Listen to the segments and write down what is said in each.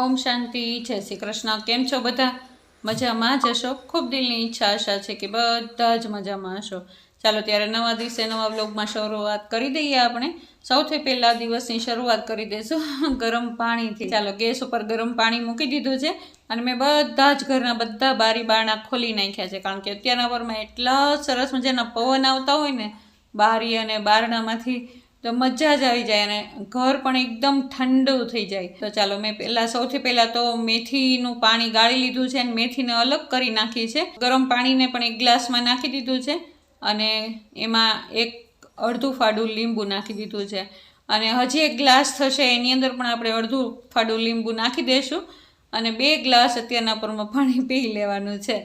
ઓમ શાંતિ, જય શ્રી કૃષ્ણ. કેમ છો બધા? મજામાં જ હશો? ખૂબ દિલની ઈચ્છા, આશા છે કે બધા જ મજામાં હશો. ચાલો ત્યારે નવા દિવસે નવા બ્લોગમાં શરૂઆત કરી દઈએ આપણે. સૌથી પહેલાં દિવસની શરૂઆત કરી દઈશું ગરમ પાણીથી. ચાલો, ગેસ ઉપર ગરમ પાણી મૂકી દીધું છે અને મેં બધા જ ઘરના બધા બારી બારણા ખોલી નાખ્યા છે. કારણ કે અત્યારના વરમાં એટલા સરસ મજાના પવન આવતા હોય ને, બારી અને બારણામાંથી તો મજા જ આવી જાય અને ઘર પણ એકદમ ઠંડુ થઈ જાય. તો ચાલો મેં પહેલાં સૌથી પહેલાં તો મેથીનું પાણી ગાળી લીધું છે અને મેથીને અલગ કરી નાખી છે. ગરમ પાણીને પણ એક ગ્લાસમાં નાખી દીધું છે અને એમાં એક અડધું ફાડું લીંબુ નાખી દીધું છે. અને હજી એક ગ્લાસ થશે, એની અંદર પણ આપણે અડધું ફાડું લીંબુ નાખી દઈશું અને બે ગ્લાસ અત્યારના પરમાં પાણી પી લેવાનું છે.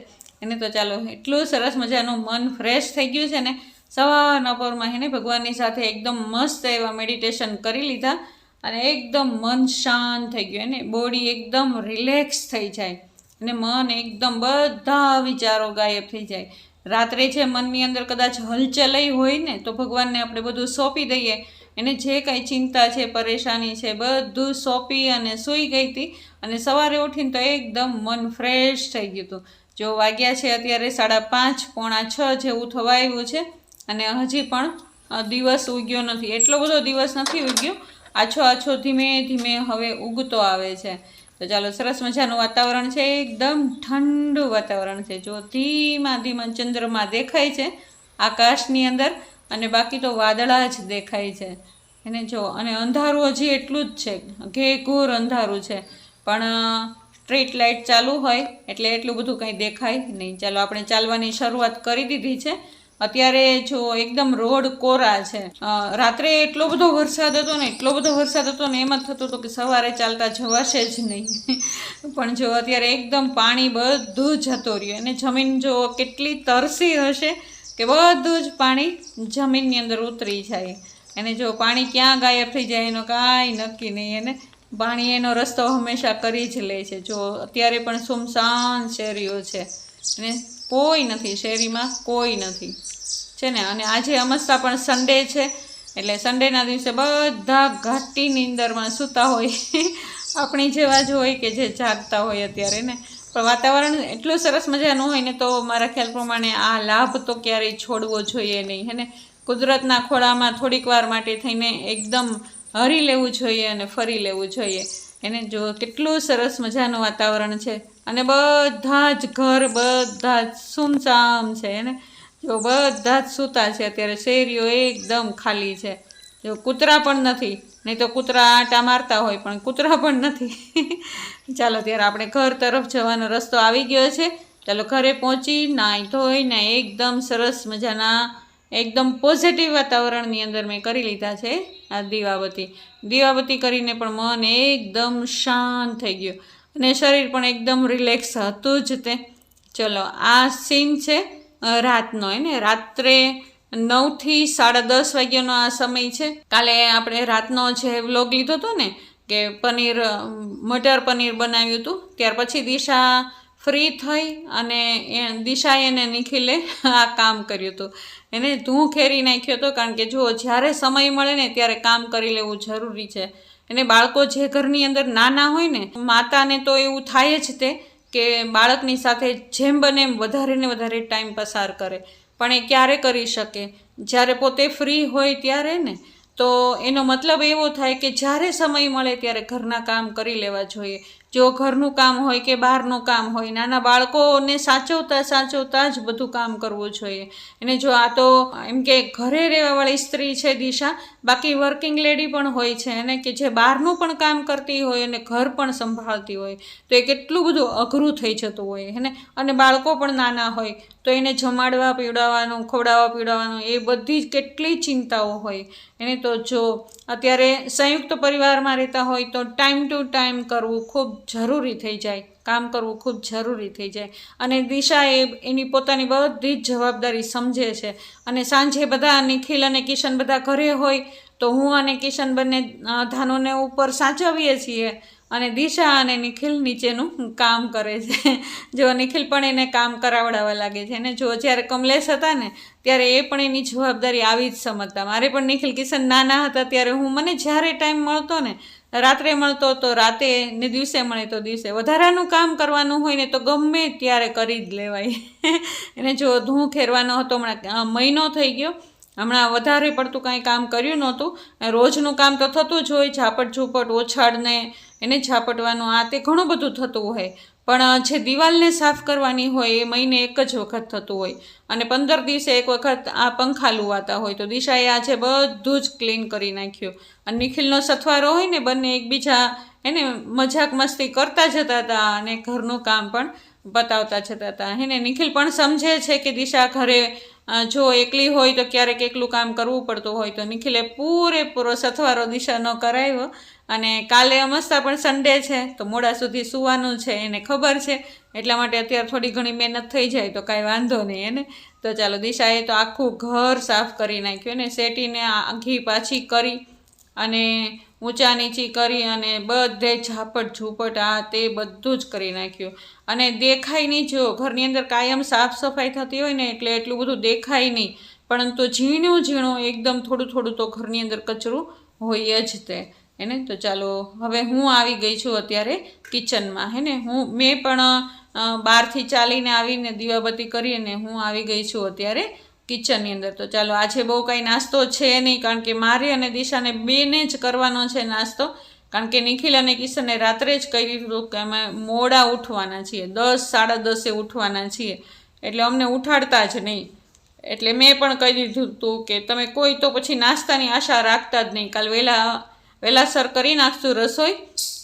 એને તો ચાલો, એટલું સરસ મજાનું મન ફ્રેશ થઈ ગયું છે ને સવારના પરમાં એને ભગવાનની સાથે એકદમ મસ્ત એવા મેડિટેશન કરી લીધા અને એકદમ મન શાંત થઈ ગયું, એને બોડી એકદમ રિલેક્સ થઈ જાય અને મન એકદમ બધા વિચારો ગાયબ થઈ જાય. રાત્રે છે મનની અંદર કદાચ હલચલઈ હોય ને તો ભગવાનને આપણે બધું સોંપી દઈએ. એને જે કાંઈ ચિંતા છે, પરેશાની છે, બધું સોંપી અને સૂઈ ગઈ હતી અને સવારે ઉઠીને તો એકદમ મન ફ્રેશ થઈ ગયું હતું. જો વાગ્યા છે અત્યારે સાડા પાંચ, પોણા છ જેવું થવા આવ્યું છે અને હજી પણ દિવસ ઉગ્યો નથી. એટલો બધો દિવસ નથી ઉગ્યો. આછો આછો ધીમે ધીમે હવે ઉગતો આવે છે. તો ચાલો, સરસ મજાનું વાતાવરણ છે. એકદમ ઠંડુ વાતાવરણ છે. જો ધીમા ધીમા ચંદ્રમાં દેખાય છે, આકાશની અંદર, અને બાકી તો વાદળા જ દેખાય છે. એને જો, અને અંધારું હજી એટલું જ છે. ઘેઘોર અંધારું છે. પણ સ્ટ્રીટ લાઇટ ચાલુ હોય, એટલે એટલું બધું કંઈ દેખાય નહીં. ચાલો, આપણે ચાલવાની શરૂઆત કરી દીધી છે. અત્યારે જો એકદમ રોડ કોરા છે રાત્રે એટલો બધો વરસાદ હતો ને, એટલો બધો વરસાદ હતો ને, એમ જ થતું હતું કે સવારે ચાલતા જવાશે જ નહીં. પણ જો અત્યારે એકદમ પાણી બધું જતો રહ્યું. અને જમીન જો કેટલી તરસી હશે કે બધું જ પાણી જમીનની અંદર ઉતરી જાય. એને જો પાણી ક્યાં ગાયબ થઈ જાય, એનો કાંઈ નક્કી નહીં. એને પાણી એનો રસ્તો હંમેશા કરી જ લે છે. જો અત્યારે પણ સુમસાન શેરીઓ છે. અને કોઈ નથી, શેરીમાં કોઈ નથી. છે ને? અને આજે અમસ્તા પણ સન્ડે છે, એટલે સન્ડેના દિવસે બધા ઘાટી નીંદરમાં સૂતા હોય. આપણી જેવા જ હોય કે જે જાગતા હોય અત્યારે, ને? પણ વાતાવરણ એટલું સરસ મજાનું હોય ને તો મારા ખ્યાલ પ્રમાણે આ લાભ તો ક્યારેય છોડવો જોઈએ નહીં, હે કુદરતના ખોળામાં થોડીક વાર માટે થઈને એકદમ હરી લેવું જોઈએ અને ફરી લેવું જોઈએ. એને જો કેટલું સરસ મજાનું વાતાવરણ છે. અને બધા જ ઘર, બધા જ સુમસામ છે ને જો બધા જ સૂતા છે, અત્યારે શેરીઓ એકદમ ખાલી છે. જો કૂતરા પણ નથી, નહીં તો કૂતરા આંટા મારતા હોય, પણ કૂતરા પણ નથી. ચાલો, ત્યારે આપણે ઘર તરફ જવાનો રસ્તો આવી ગયો છે. ચાલો, ઘરે પહોંચી નાહી ધોઈ ને એકદમ સરસ મજાના, એકદમ પોઝિટિવ વાતાવરણની અંદર મેં કરી લીધા છે આ દીવાબત્તી. દીવાબત્તી કરીને પણ મન એકદમ શાંત થઈ ગયું. અને શરીર પણ એકદમ રિલેક્સ હતું જ તે. ચલો, આ સીન છે રાતનો એને રાત્રે નવથી સાડા દસ વાગ્યાનો આ સમય છે. કાલે આપણે રાતનો જે વ્લોગ લીધો હતો ને, કે પનીર મટર પનીર બનાવ્યું હતું, ત્યાર પછી દિશા ફ્રી થઈ અને એ, દિશાએ અને નિખિલે આ કામ કર્યું હતું. એને ધૂં ખેરી નાખ્યો હતો, કારણ કે જુઓ જ્યારે સમય મળે ને, ત્યારે કામ કરી લેવું જરૂરી છે. અને બાળકો જે ઘરની અંદર નાના હોય ને, માતાને તો એવું થાય જ તે કે બાળકની સાથે જેમ બને એમ વધારે ને વધારે ટાઈમ પસાર કરે. પણ એ ક્યારે કરી શકે? જ્યારે પોતે ફ્રી હોય ત્યારે ને, તો એનો મતલબ એવો થાય કે જ્યારે સમય મળે ત્યારે ઘરના કામ કરી લેવા જોઈએ. જો ઘરનું કામ હોય કે બહારનું કામ હોય, નાના બાળકોને સાચવતા સાચવતા જ બધું કામ કરવું જોઈએ. અને જો આ તો એમ કે ઘરે રહેવાવાળી સ્ત્રી છે દિશા, બાકી વર્કિંગ લેડી પણ હોય છે અને કે જે બહારનું પણ કામ કરતી હોય અને ઘર પણ સંભાળતી હોય, તો એ કેટલું બધું અઘરું થઈ જતું હોય હેને અને બાળકો પણ નાના હોય, તો એને જમાડવા પીવડાવવાનું, ખવડાવવા પીવડાવવાનું, એ બધી જ કેટલી ચિંતાઓ હોય. એને તો જો અત્યારે સંયુક્ત પરિવારમાં રહેતા હોય તો ટાઈમ ટુ ટાઈમ કરવું ખૂબ જરૂરી થઈ જાય. કામ કરવું ખૂબ જરૂરી થઈ જાય. અને દિશા એ એની પોતાની બધી જ જવાબદારી સમજે છે. અને સાંજે બધા નિખિલ અને કિશન બધા ઘરે હોય તો હું અને કિશન બંને ધાનોને ઉપર સાચવીએ છીએ. અને દિશા અને નિખિલ નીચેનું કામ કરે છે. જો નિખિલ પણ એને કામ કરાવડાવવા લાગે છે અને જો જ્યારે કમલેશ હતા ને, ત્યારે એ પણ એની જવાબદારી આવી જ સમજતા. મારે પણ નિખિલ, કિશન નાના હતા ત્યારે હું, મને જ્યારે ટાઈમ મળતો ને રાત્રે મળતો તો રાતે ને દિવસે મળે તો દિવસે. વધારાનું કામ કરવાનું હોય ને તો ગમે ત્યારે કરી જ લેવાય. એને જો ધૂં ખેરવાનો હતો, હમણાં મહિનો થઈ ગયો. હમણાં વધારે પડતું કાંઈ કામ કર્યું નહોતું. રોજનું કામ તો થતું જ હોય ઝાપટ ઝૂપટ ઓછાડને એને ઝાપટવાનું, આ તે ઘણું બધું થતું હોય. પણ જે દિવાલને સાફ કરવાની હોય એ મહિને એક જ વખત થતું હોય. અને પંદર દિવસે એક વખત આ પંખા લુવાતા હોય. તો દિશાએ આજે બધું જ ક્લીન કરી નાખ્યું. અને નિખિલનો સથવારો હોય ને, બંને એકબીજા એને મજાક મસ્તી કરતા જતા હતા અને ઘરનું કામ પણ બતાવતા જતા હતા. હેને નિખિલ પણ સમજે છે કે દિશા ઘરે જો એકલી હોય તો ક્યારેક એકલું કામ કરવું પડતું હોય. તો નિખિલે પૂરેપૂરો સથવારો દિશા ન કરાવ્યો. અને કાલે અમસ્તા પણ સન્ડે છે, તો મોડા સુધી સૂવાનું છે, એને ખબર છે. એટલા માટે અત્યારે થોડી ઘણી મહેનત થઈ જાય, તો કાંઈ વાંધો નહીં એને તો ચાલો, દિશાએ તો આખું ઘર સાફ કરી નાખ્યું ને? શેટીને આખી પાછી કરી અને ઊંચા નીચી કરી અને બધે ઝાપટ ઝૂપટ આ તે બધું જ કરી નાખ્યું. અને દેખાય નહીં, જો ઘરની અંદર કાયમ સાફ સફાઈ થતી હોય ને, એટલે એટલું બધું દેખાય નહીં. પરંતુ ઝીણું ઝીણું એકદમ થોડું થોડું તો ઘરની અંદર કચરું હોય જ તે. એને તો ચાલો, હવે હું આવી ગઈ છું અત્યારે કિચનમાં, હે ને? હું, મેં પણ બહારથી ચાલીને આવીને દીવાબત્તી કરીને હું આવી ગઈ છું અત્યારે કિચનની અંદર. તો ચાલો, આજે બહુ કાંઈ નાસ્તો છે નહીં, કારણ કે મારે અને દિશાને બેને જ કરવાનો છે નાસ્તો. કારણ કે નિખિલ અને કિશને રાત્રે જ કહી દીધું કે અમે મોડા ઉઠવાના છીએ. દસ, સાડા દસે ઉઠવાના છીએ. એટલે અમને ઉઠાડતા જ નહીં. એટલે મેં પણ કહી દીધું હતું કે તમે કોઈ તો પછી નાસ્તાની આશા રાખતા જ નહીં. કાલ વહેલા વહેલાસર કરી નાખશું રસોઈ.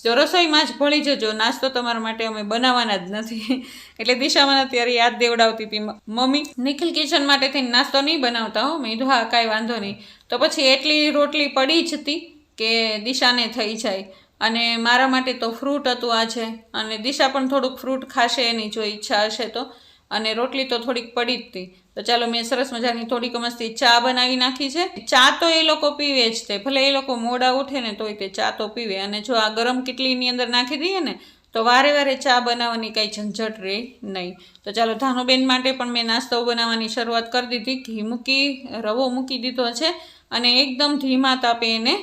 જો રસોઈમાં જ ભળી જજો. નાસ્તો તમારા માટે અમે બનાવવાના જ નથી. એટલે દિશામાં અત્યારે યાદ દેવડાવતી હતી મમ્મી. નિખિલ કિચન માટે થઈને નાસ્તો નહીં બનાવતા હો. મેં હા, કાંઈ વાંધો નહીં. તો પછી એટલી રોટલી પડી જ હતી કે દિશાને થઈ જાય. અને મારા માટે તો ફ્રૂટ હતું આજે. અને દિશા પણ થોડુંક ફ્રૂટ ખાશે એની જો ઈચ્છા હશે તો. અને રોટલી તો થોડીક પડી જ હતી. તો ચાલો મેં સરસ મજાની થોડીક મસ્તી ચા બનાવી નાખી છે. ચા તો એ લોકો પીવે જ તે. ભલે એ લોકો મોડા ઉઠે ને તોય તે ચા તો પીવે. અને જો આ ગરમ કીટલીની અંદર નાખી દઈએ ને, તો વારે વારે ચા બનાવવાની કાંઈ ઝંઝટ રહે નહીં. તો ચાલો ધાનુબેન માટે પણ મેં નાસ્તો બનાવવાની શરૂઆત કરી દીધી. ઘી મૂકી, રવો મૂકી દીધો છે. અને એકદમ ધીમા તાપે એને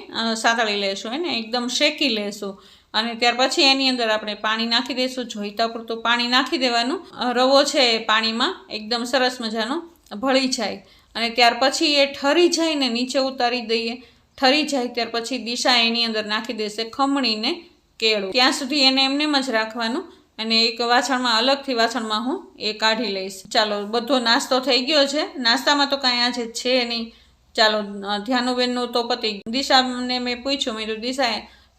સાતળી લેશું એને એકદમ શેકી લેશું. અને ત્યાર પછી એની અંદર આપણે પાણી નાખી દઈશું. જોઈતા પૂરતું પાણી નાખી દેવાનું રવો છે એ પાણીમાં, એકદમ સરસ મજાનો, ભળી જાય. અને ત્યાર પછી એ ઠરી જાય ને નીચે ઉતારી દઈએ. ઠરી જાય, ત્યાર પછી દિશા એની અંદર નાખી દેશે ખમણીને કેળું. ત્યાં સુધી એને એમનેમ જ રાખવાનું. અને એક વાસણમાં, અલગથી વાસણમાં હું એ કાઢી લઈશ. ચાલો, બધો નાસ્તો થઈ ગયો છે. નાસ્તામાં તો કાંઈ આજે છે નહીં. ચાલો ધ્યાનુબેનનું તો પતિ દિશાને મેં પૂછ્યું, મેં તો દિશા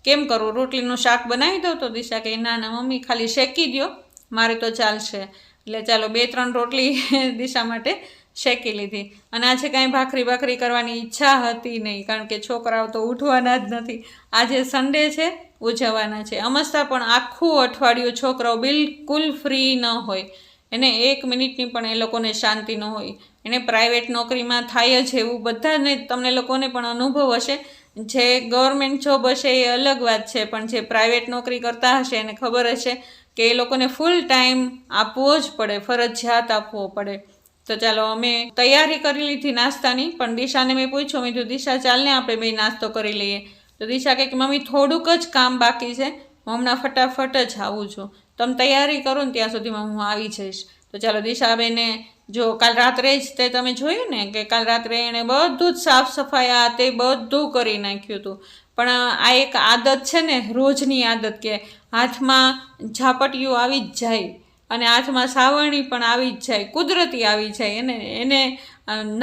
કેમ કરું? રોટલીનું શાક બનાવી દઉં તો દિશા કહે, ના ના, મમ્મી, ખાલી શેકી દ્યો. મારે તો ચાલશે એટલે ચાલો બે, ત્રણ રોટલી દિશા માટે શેકી લીધી. અને આજે કાંઈ ભાખરી ભાખરી કરવાની ઈચ્છા હતી નહીં, કારણ કે છોકરાઓ તો ઉઠવાના જ નથી. આજે સન્ડે છે, ઉજવવાના છે. અમસ્તા પણ આખું અઠવાડિયું છોકરાઓ બિલકુલ ફ્રી ન હોય. એને એક મિનિટની પણ એ લોકોને શાંતિ ન હોય. એને પ્રાઇવેટ નોકરીમાં થાય જ એવું. બધાને તમને લોકોને પણ અનુભવ હશે. જે ગવર્મેન્ટ જોબ હશે એ અલગ વાત છે, પણ જે પ્રાઇવેટ નોકરી કરતા હશે એને ખબર હશે કે એ લોકોને ફૂલ ટાઈમ આપવો જ પડે, ફરજિયાત આપવો પડે. તો ચાલો, અમે તૈયારી કરી લીધી નાસ્તાની, પણ દિશાને મેં પૂછ્યું, મેં દિશા, ચાલને આપણે બે નાસ્તો કરી લઈએ. તો દિશા કહે કે, મમ્મી, થોડુંક જ કામ બાકી છે. હું હમણાં ફટાફટ જ આવું છું. તમે તૈયારી કરો ને ત્યાં સુધીમાં હું આવી જઈશ. તો ચાલો દિશાબેને જો કાલ રાત્રે જ તે તમે જોયું ને કે કાલ રાત્રે એણે બધું જ સાફ સફાઈ આ તે બધું કરી નાખ્યું હતું. પણ આ એક આદત છે ને, રોજની આદત કે હાથમાં ઝાપટીઓ આવી જ જાય અને હાથમાં સાવરણી પણ આવી જ જાય, કુદરતી આવી જાય. એને એને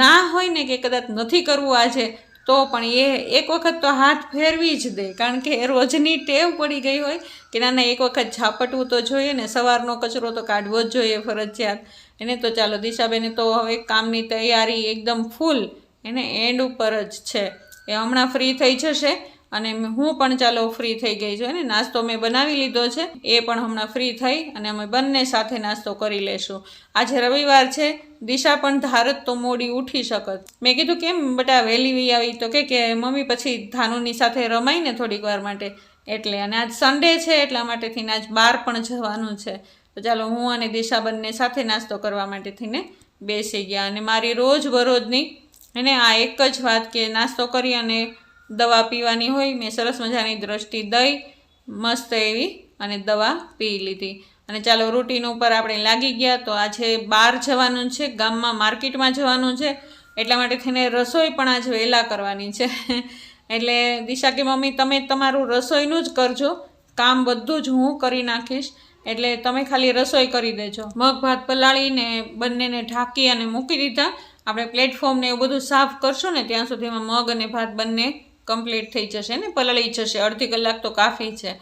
ના હોય ને કે કદાચ નથી કરવું આજે તો પણ એ એક વખત તો હાથ ફેરવી જ દે. કારણ કે રોજની ટેવ પડી ગઈ હોય કે ના ના, એક વખત ઝાપટવું તો જોઈએ ને, સવારનો કચરો તો કાઢવો જ જોઈએ ફરજિયાત. એને તો ચાલો, દિશાબેને તો હવે કામની તૈયારી એકદમ ફૂલ એને એન્ડ ઉપર જ છે. એ હમણાં ફ્રી થઈ જશે. અને હું પણ ચાલો ફ્રી થઈ ગઈ છું. ને? નાસ્તો મેં બનાવી લીધો છે. એ પણ હમણાં ફ્રી થઈ અને અમે બંને સાથે નાસ્તો કરી લેશું. આજે રવિવાર છે. દિશા પણ ધારત તો મોડી ઉઠી શકત. મેં કીધું, કેમ બટા વહેલી વી આવી? તો કે કે મમ્મી પછી ધાનુની સાથે રમાય ને થોડીક વાર માટે. એટલે, અને આજ સન્ડે છે, એટલા માટે આજ બહાર પણ જવાનું છે. તો ચાલો, હું અને દિશા બંને સાથે નાસ્તો કરવા માટે થઈને બેસી ગયા. અને મારી રોજ બરોજની એને આ એક જ વાત કે નાસ્તો કરી અને દવા પીવાની હોય, મેં સરસ મજાની દ્રષ્ટિ દઈ, મસ્ત એવી અને દવા પી લીધી. અને ચાલો રૂટીન ઉપર આપણે લાગી ગયા તો આજે બહાર જવાનું છે, ગામમાં માર્કેટમાં જવાનું છે. એટલા માટે થઈને રસોઈ પણ આજે વહેલા કરવાની છે. એટલે દિશા કે મમ્મી, તમે તમારું રસોઈનું જ કરજો. કામ બધું જ હું કરી નાખીશ. એટલે તમે ખાલી રસોઈ કરી દેજો. મગ, ભાત પલાળીને બંનેને ઢાંકી અને મૂકી દીધા. આપણે પ્લેટફોર્મને એવું બધું સાફ કરશું ને, ત્યાં સુધીમાં મગ અને ભાત બંને કમ્પ્લીટ થઈ જશે ને? પલળી જશે. અડધી કલાક તો કાફી છે.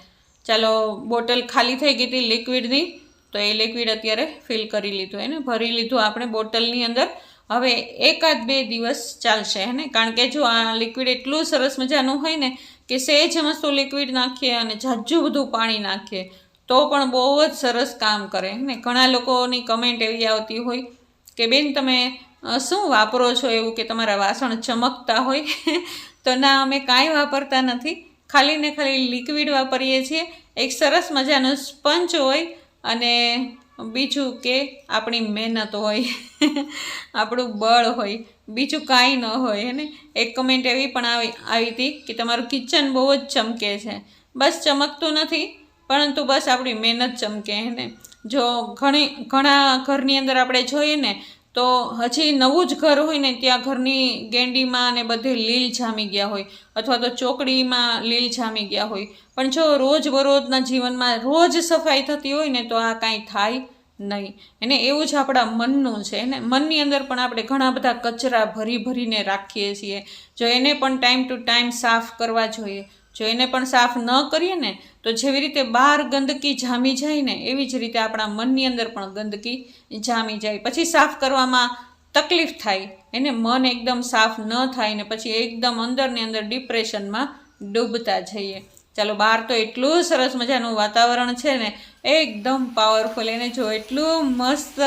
ચાલો, બોટલ ખાલી થઈ ગઈ હતી લિક્વિડની તો એ લિક્વિડ અત્યારે ફિલ કરી લીધું એને ભરી લીધું આપણે બોટલની અંદર. હવે એકાદ બે દિવસ ચાલશે, હે ને? કારણ કે જો આ લિક્વિડ એટલું સરસ મજાનું હોય ને, કે સહેજ મસ્તું લિક્વિડ નાખીએ અને ઝાઝું બધું પાણી નાખીએ, તો પણ બહુ જ સરસ કામ કરે ને? ઘણા લોકોની કમેન્ટ એવી આવતી હોય કે, બેન, તમે શું વાપરો છો? એવું કે, તમારા વાસણ ચમકતા હોય. તો ના, અમે કાંઈ વાપરતા નથી. ખાલી ને ખાલી લિક્વિડ વાપરીએ છીએ. એક સરસ મજાનું સ્પંચ હોય અને બીજું કે આપણી મહેનત હોય. આપણું બળ હોય. બીજું કાંઈ ન હોય ને? એક કમેન્ટ એવી પણ આવી આવી હતી કે તમારું કિચન બહુ જ ચમકે છે. બસ ચમકતું નથી, પરંતુ બસ આપણી મહેનત ચમકે ને? જો ઘણી, ઘણા ઘરની અંદર આપણે જોઈએ ને તો હજી નવું જ ઘર હોય ને ત્યાં ઘરની ગેંડીમાં ને બધે લીલ જામી ગયા હોય, અથવા તો ચોકડીમાં લીલ જામી ગયા હોય. પણ જો રોજ બરોજના જીવનમાં રોજ સફાઈ થતી હોય ને તો આ કાંઈ થાય નહીં. એને એવું જ આપણા મનનું છે. ને મનની અંદર પણ આપણે ઘણા બધા કચરા ભરી ભરીને રાખીએ છીએ. જો એને પણ ટાઈમ ટુ ટાઈમ સાફ કરવા જોઈએ જો એને પણ સાફ ન કરીએ ને, તો જેવી રીતે બહાર ગંદકી જામી જાય ને, એવી જ રીતે આપણા મનની અંદર પણ ગંદકી જામી જાય. પછી સાફ કરવામાં તકલીફ થાય, એને મન એકદમ સાફ ન થાય ને પછી એકદમ અંદરની અંદર ડિપ્રેશનમાં ડૂબતા જઈએ. ચાલો, બહાર તો એટલું સરસ મજાનું વાતાવરણ છે ને, એકદમ પાવરફુલ એને જો એટલું મસ્ત,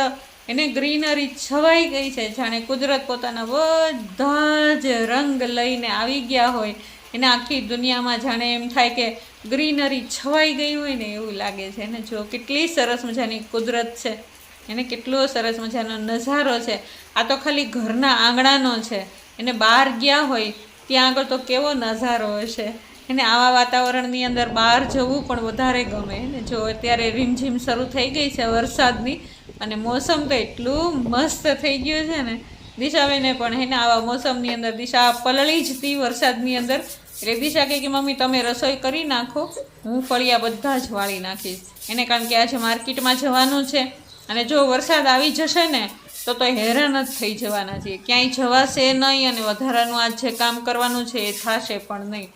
એને ગ્રીનરી છવાઈ ગઈ છે, જાણે કુદરત પોતાના બધા જ રંગ લઈને આવી ગયા હોય. એને આખી દુનિયામાં જાણે એમ થાય કે ગ્રીનરી છવાઈ ગઈ હોય ને એવું લાગે છે. ને જો કેટલી સરસ મજાની કુદરત છે. એને કેટલો સરસ મજાનો નજારો છે. આ તો ખાલી ઘરના આંગણાનો છે. એને બહાર ગયા હોય ત્યાં આગળ તો કેવો નજારો હશે. એને આવા વાતાવરણની અંદર બહાર જવું પણ વધારે ગમે. ને જો અત્યારે રીમઝીમ શરૂ થઈ ગઈ છે વરસાદની અને મોસમ તો એટલું મસ્ત થઈ ગયું છે ને. દિશાબેને પણ એને આવા મોસમની અંદર દિશા પલળી જતી વરસાદની અંદર. એટલે દિશા કહે કે, મમ્મી, તમે રસોઈ કરી નાખો. હું ફળિયા બધા જ વાળી નાખીશ. એને કારણ કે આજે માર્કેટમાં જવાનું છે અને જો વરસાદ આવી જશે ને, તો તો હેરાન જ થઈ જવાના છીએ. ક્યાંય જવાશે નહીં અને વધારાનું આ જે કામ કરવાનું છે એ થશે પણ નહીં.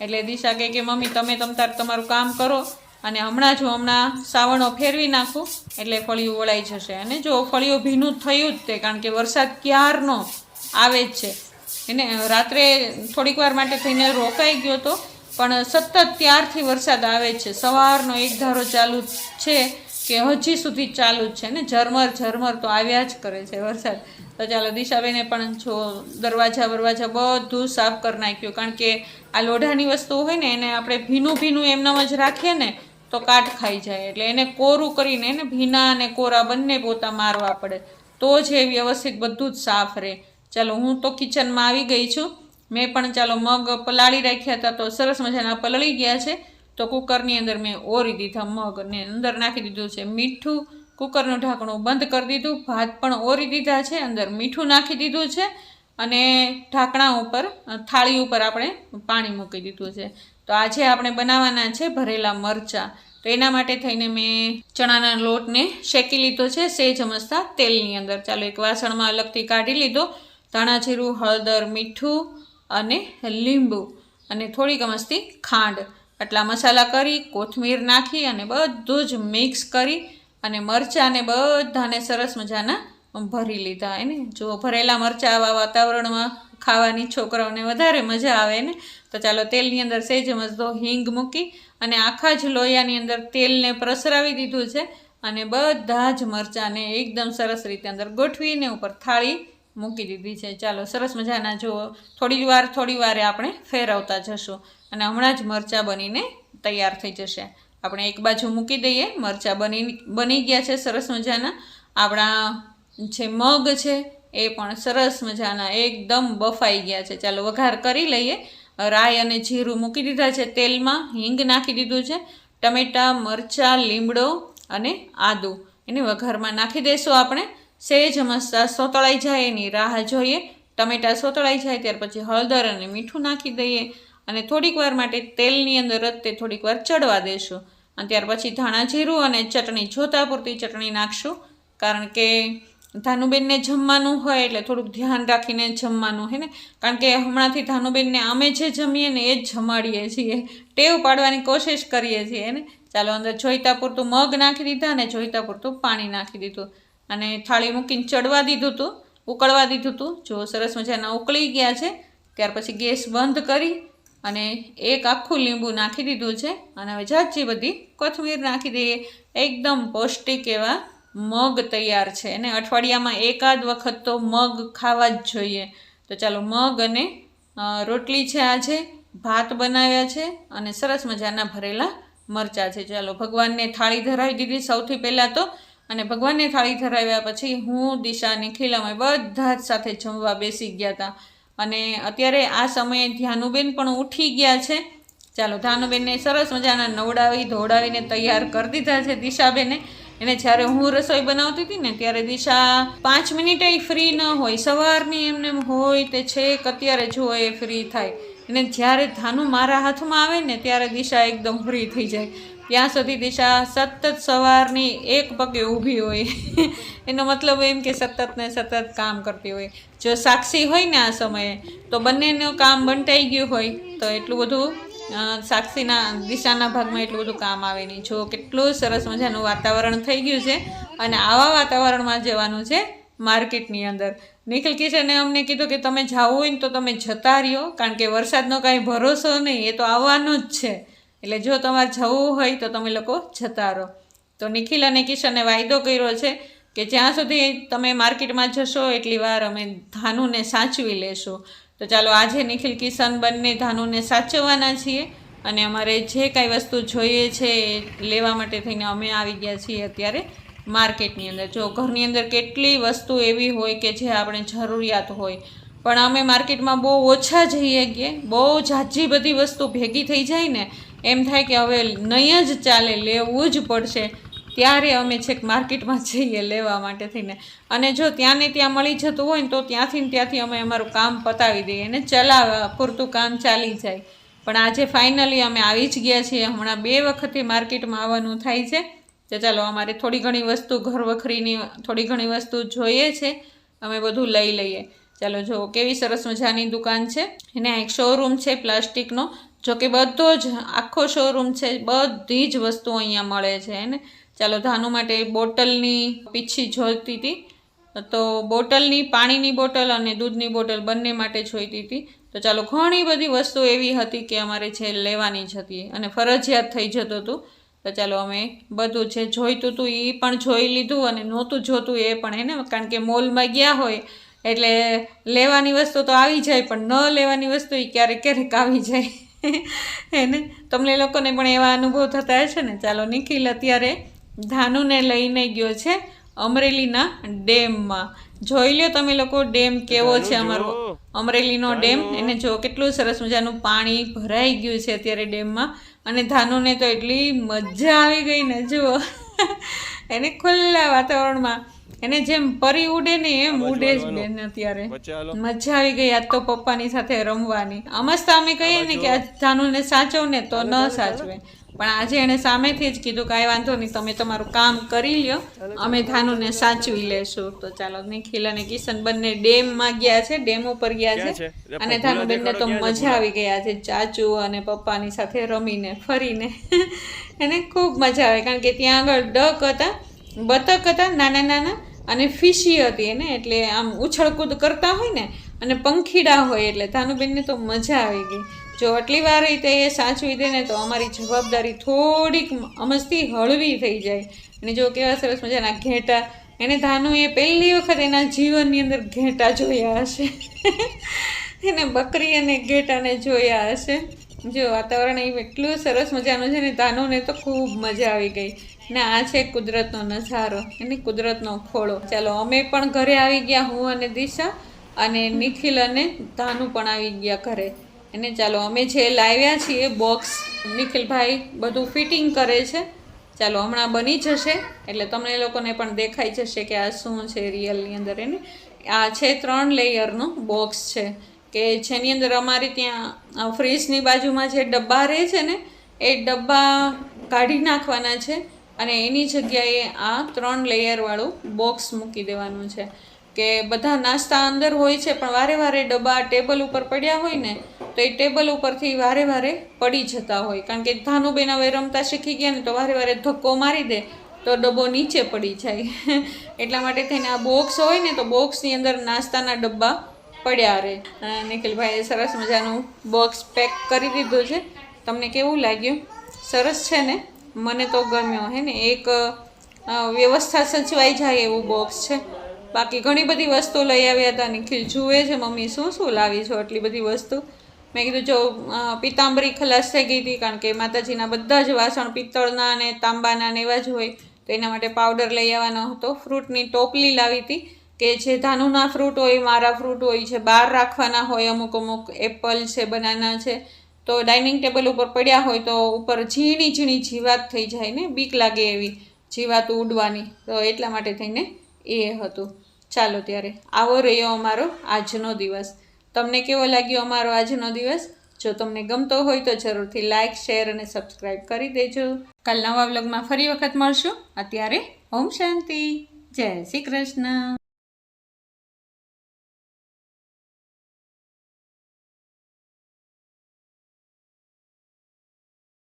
એટલે દિશા કહે કે, મમ્મી, તમે તમ તાર તમારું કામ કરો અને હમણાં જો હમણાં સાવણો ફેરવી નાખું એટલે ફળિયું વળાઈ જશે. અને જો ફળિયું ભીનું થયું જ તે, કારણ કે વરસાદ ક્યારનો આવે જ છે. એને રાત્રે થોડીક વાર માટે થઈને રોકાઈ ગયો તો, પણ સતત ત્યારથી વરસાદ આવે છે. સવારનો એક ધારો ચાલુ છે કે હજી સુધી ચાલુ જ છે ને? ઝરમર ઝરમર તો આવ્યા જ કરે છે વરસાદ. તો ચાલો દિશાબેને પણ જો દરવાજા વરવાજા બધું સાફ કરી નાખ્યું. કારણ કે આ લોઢાની વસ્તુ હોય ને, એને આપણે ભીનું ભીનું એમનામ જ રાખીએ ને, તો કાટ ખાઈ જાય. એટલે એને કોરું કરીને એને ભીના અને કોરા બંને પોતા મારવા પડે. તો જ એ વ્યવસ્થિત બધું જ સાફ રહે. ચાલો, હું તો કિચનમાં આવી ગઈ છું. મેં પણ ચાલો, મગ પલાળી રાખ્યા હતા તો સરસ મજાના પલળી ગયા છે. તો કુકરની અંદર મેં ઓરી દીધા મગ ને અંદર નાખી દીધું છે મીઠું. કુકરનું ઢાંકણું બંધ કરી દીધું, ભાત પણ ઓરી દીધા છે, અંદર મીઠું નાખી દીધું છે અને ઢાંકણા ઉપર, થાળી ઉપર આપણે પાણી મૂકી દીધું છે. તો આજે આપણે બનાવવાના છે ભરેલા મરચાં. તો એના માટે થઈને મેં ચણાના લોટને શેકી લીધો છે, સેજ મસ્તા તેલની અંદર. ચાલો, એક વાસણમાં અલગથી કાઢી લીધો. ધાણા જીરું હળદર, મીઠું અને લીંબુ અને થોડીક મસ્તી ખાંડ. આટલા મસાલા કરી, કોથમીર નાખી અને બધું જ મિક્સ કરી અને મરચાંને બધાને સરસ મજાના ભરી લીધા. એને જો ભરેલા મરચાં આવા વાતાવરણમાં ખાવાની છોકરાઓને વધારે મજા આવે ને, તો ચાલો તેલની અંદર સેજ મસ્તો હિંગ મૂકી અને આખા જ લોયાની અંદર તેલને પ્રસરાવી દીધું છે અને બધા જ મરચાંને એકદમ સરસ રીતે અંદર ગોઠવીને ઉપર થાળી મૂકી દીધી છે. ચાલો, સરસ મજાના જો થોડી વાર, થોડી વારે આપણે ફેરવતા જશું. અને હમણાં જ મરચાં બનીને તૈયાર થઈ જશે. આપણે એક બાજુ મૂકી દઈએ. મરચાં બની બની ગયા છે, સરસ મજાના. આપણા જે મગ છે, એ પણ સરસ મજાના, એકદમ બફાઈ ગયા છે. ચાલો, વઘાર કરી લઈએ. રાઈ અને જીરું મૂકી દીધા છે તેલમાં. હિંગ નાખી દીધું છે. ટમેટાં, મરચાં, લીમડો અને આદું. એને વઘારમાં નાખી દઈશું આપણે. સેજ મસ્ત સોતળાઈ જાય એની રાહ જોઈએ. ટમેટાં સોતળાઈ જાય ત્યાર પછી હળદર અને મીઠું નાખી દઈએ અને થોડીક વાર માટે તેલની અંદર જ તે થોડીક વાર ચડવા દેશું. અને ત્યાર પછી ધાણા જીરું અને ચટણી જોતા પૂરતી ચટણી નાખશું. કારણ કે ધાનુબેનને જમવાનું હોય એટલે થોડુંક ધ્યાન રાખીને જમવાનું, હે ને? કારણ કે હમણાંથી ધાનુબેનને અમે જે જમીએ ને એ જ જમાડીએ છીએ. ટેવ પાડવાની કોશિશ કરીએ છીએ ને? ચાલો અંદર જોઈતા પૂરતું મગ નાખી દીધા અને જોઈતા પૂરતું પાણી નાખી દીધું. અને થાળી મૂકીને ચડવા દીધું હતું ઉકળવા દીધું હતું જો સરસ મજાના ઉકળી ગયા છે, ત્યાર પછી ગેસ બંધ કરી અને એક આખું લીંબુ નાખી દીધું છે. અને હવે જાજી બધી કોથમીર નાખી દઈએ. એકદમ પૌષ્ટિક એવા મગ તૈયાર છે. અને અઠવાડિયામાં એકાદ વખત તો મગ ખાવા જ જોઈએ. તો ચાલો મગ અને રોટલી છે આજે, ભાત બનાવ્યા છે અને સરસ મજાના ભરેલા મરચાં છે. ચાલો ભગવાનને થાળી ધરાવી દીધી. સૌથી પહેલાં તો અને ભગવાનને થાળી ધરાવ્યા પછી હું, દિશા, નિખિલ અમે બધા જ સાથે જમવા બેસી ગયા હતા. અને અત્યારે આ સમયે ધ્યાનુબેન પણ ઉઠી ગયા છે. ચાલો ધાનુબેનને સરસ મજાના નવડાવી ધોડાવીને તૈયાર કરી દીધા છે દિશાબેને. એને જ્યારે હું રસોઈ બનાવતી હતી ને, ત્યારે દિશા પાંચ મિનિટે ફ્રી ન હોય. સવારની એમને હોય તે છેક અત્યારે જો એ ફ્રી થાય. અને જ્યારે ધાનુ મારા હાથમાં આવે ને, ત્યારે દિશા એકદમ ફ્રી થઈ જાય. ત્યાં સુધી દિશા સતત સવારની એક પગે ઊભી હોય. એનો મતલબ એમ કે સતત ને સતત કામ કરતી હોય. જો સાક્ષી હોય ને આ સમયે, તો બંનેનું કામ બંટાઈ ગયું હોય, તો એટલું બધું સાક્ષીના દિશાના ભાગમાં એટલું બધું કામ આવે નહીં. જો કેટલું સરસ મજાનું વાતાવરણ થઈ ગયું છે અને આવા વાતાવરણમાં જવાનું છે માર્કેટની અંદર. નિખિલ કિશને અમને કીધું કે તમે જાવું હોય ને તો તમે જતા રહ્યો, કારણ કે વરસાદનો કાંઈ ભરોસો નહીં, એ તો આવવાનો જ છે. એટલે જો તમારે જવું હોય તો તમે લોકો જતા રહો. તો નિખિલ અને કિશને વાયદો કર્યો છે કે જ્યાં સુધી તમે માર્કેટમાં જશો એટલી વાર અમે ધાનુને સાચવી લેશું. તો ચાલો આજે નિખિલ, કિશન બંને ધાનુને સાચવવાના છીએ અને અમારે જે કાંઈ વસ્તુ જોઈએ છે એ લેવા માટે થઈને અમે આવી ગયા છીએ અત્યારે માર્કેટની અંદર. જો ઘરની અંદર કેટલી વસ્તુ એવી હોય કે જે આપણે જરૂરિયાત હોય. પણ અમે માર્કેટમાં બહુ ઓછા જઈએ છીએ બહુ જાજી બધી વસ્તુ ભેગી થઈ જાય ને એમ થાય કે હવે નહીં જ ચાલે, લેવું જ પડશે. ત્યારે અમે છેક માર્કેટમાં જઈએ લેવા માટે થઈને. અને જો ત્યાંને ત્યાં મળી જતું હોય ને તો ત્યાંથી ને ત્યાંથી અમે અમારું કામ પતાવી દઈએ અને ચલાવવા, પૂરતું કામ ચાલી જાય. પણ આજે ફાઇનલી અમે આવી જ ગયા છીએ. હમણાં બે વખતે માર્કેટમાં આવવાનું થાય છે. તો ચાલો, અમારે થોડી ઘણી વસ્તુ ઘર વખરીની, થોડી ઘણી વસ્તુ જોઈએ છે. અમે બધું લઈ લઈએ. ચાલો જો કેવી સરસ મજાની દુકાન છે. એને એક શોરૂમ છે પ્લાસ્ટિકનો. જો કે બધો જ આખો શોરૂમ છે, બધી જ વસ્તુ અહીંયા મળે છે ને? ચાલો, ધાનુ માટે બોટલની પીછી જોઈતી હતી. તો બોટલની, પાણીની બોટલ અને દૂધની બોટલ બંને માટે જોઈતી હતી. તો ચાલો, ઘણી બધી વસ્તુ એવી હતી કે અમારે છે લેવાની જ હતી અને ફરજિયાત થઈ જતું હતું. તો ચાલો, અમે બધું જે જોઈતું હતું એ પણ જોઈ લીધું અને નહોતું જોતું એ પણ એને કારણ કે મોલમાં ગયા હોય એટલે લેવાની વસ્તુ તો આવી જાય, પણ ન લેવાની વસ્તુ એ ક્યારેક ક્યારેક આવી જાય. એને તમને લોકોને પણ એવા અનુભવ થતા હશે ને? ચાલો નિખિલ અત્યારે ધાનુને લઈને ગયો છે અમરેલીના ડેમમાં. જોઈ લ્યો તમે લોકો ડેમ કેવો છે અમારો? અમરેલીનો ડેમ. એને જો કેટલું સરસ મજાનું પાણી ભરાઈ ગયું છે અત્યારે ડેમમાં. અને ધાનુને તો એટલી મજા આવી ગઈ ને જુઓ. એને ખુલ્લા વાતાવરણમાં એને જેમ પરી ઉડે ને એમ ઉડે જ બેન અત્યારે. મજા આવી ગઈ આજ તો પપ્પાની સાથે રમવાની. અમસ્તા અમે કહીએ ને કે આ ધાનુને સાચવ ને તો ન સાચવે. પણ આજે એને સામેથી જ કીધું કાંઈ વાંધો નહીં તમે તમારું કામ કરી લ્યો. અમે ધાનુને સાચવી લેશું. તો ચાલો નિખિલ અને કિશન બંને ડેમમાં ગયા છે ડેમ ઉપર ગયા છે. છે? અને ધાનુબેનને તો મજા આવી ગઈ આજે ચાચુ અને પપ્પાની સાથે રમીને ફરીને. એને ખૂબ મજા આવે કારણ કે ત્યાં આગળ ડક હતા બતક હતા નાના નાના. અને ફિશી હતી એને, એટલે આમ ઉછળકૂદ કરતા હોય ને, અને પંખીડા હોય એટલે ધાનુબેનને તો મજા આવી ગઈ. જો આટલી વાર રીતે એ સાચવી દે ને તો અમારી જવાબદારી થોડીક અમસ્તી હળવી થઈ જાય. અને જો કેવા સરસ મજાના ઘેટા, એને ધાનુએ પહેલી વખત એના જીવનની અંદર ઘેટા જોયા હશે. એને બકરી અને ઘેટાને જોયા હશે. જો વાતાવરણ એ એટલું સરસ મજાનું છે ને, ધાનુને તો ખૂબ મજા આવી ગઈ. ને, આ છે કુદરતનો નજારો, એને કુદરતનો ખોળો. ચાલો, અમે પણ ઘરે આવી ગયા, હું અને દિશા, અને નિખિલ અને ધાનુ પણ આવી ગયા ઘરે. એને ચાલો, અમે જે લાવ્યા છીએ બોક્સ, નિખિલભાઈ બધું ફિટિંગ કરે છે. ચાલો, હમણાં બની જશે, એટલે તમને લોકોને પણ દેખાઈ જશે કે આ શું છે રિયલની અંદર એને. આ છે ત્રણ લેયરનું બોક્સ છે, કે જેની અંદર અમારે ત્યાં ફ્રીજની બાજુમાં જે ડબ્બા રહે છે ને, એ ડબ્બા કાઢી નાખવાના છે. અને એની જગ્યાએ આ ત્રણ લેયરવાળું બોક્સ મૂકી દેવાનું છે. કે બધા નાસ્તા અંદર હોય છે, પણ વારે વારે ડબ્બા ટેબલ ઉપર પડ્યા હોય ને, તો એ ટેબલ ઉપરથી વારે વારે પડી જતા હોય. કારણ કે ધાનુબેન હવે રમતા શીખી ગયા ને, તો વારે વારે ધક્કો મારી દે, તો ડબ્બો નીચે પડી જાય. એટલા માટે થઈને આ બોક્સ હોય ને, તો બોક્સની અંદર નાસ્તાના ડબ્બા પડ્યા રહે નિખિલભાઈએ સરસ મજાનું બોક્સ પેક કરી દીધું છે. તમને કેવું લાગ્યું? સરસ છે ને? મને તો ગમ્યો હે ને. એક વ્યવસ્થા સચવાઈ જાય એવું બોક્સ છે. બાકી ઘણી બધી વસ્તુ લઈ આવ્યા હતા. નિખિલ જુએ છે, મમ્મી, શું શું લાવી છો આટલી બધી વસ્તુ? મેં કીધું, જો પીતાંબરી ખલાસ થઈ ગઈ હતી, કારણ કે માતાજીના બધા જ વાસણ પિત્તળના અને તાંબાના ને એવા જ હોય, તો એના માટે પાવડર લઈ આવવાનો હતો. ફ્રૂટની ટોપલી લાવી હતી, કે જે ધાનુના ફ્રૂટ હોય, મારા ફ્રૂટ હોય છે બહાર રાખવાના હોય અમુક અમુક એપલ છે, બનાના છે તો ડાઇનિંગ ટેબલ ઉપર પડ્યા હોય તો ઉપર ઝીણી ઝીણી જીવાત થઈ જાય ને, બીક લાગે એવી જીવાત ઉડવાની. તો એટલા માટે થઈને એ હતું. ચાલો ત્યારે, આવો રહ્યો અમારો આજનો દિવસ. તમને કેવો લાગ્યો અમારો આજનો દિવસ? જો તમને ગમતો હોય તો જરૂરથી લાઇક શેર અને સબસ્ક્રાઈબ કરી દેજો. કાલ નવા વ્લોગમાં ફરી વખત મળશું. અત્યારે ઓમ શાંતિ. જય શ્રી કૃષ્ણ.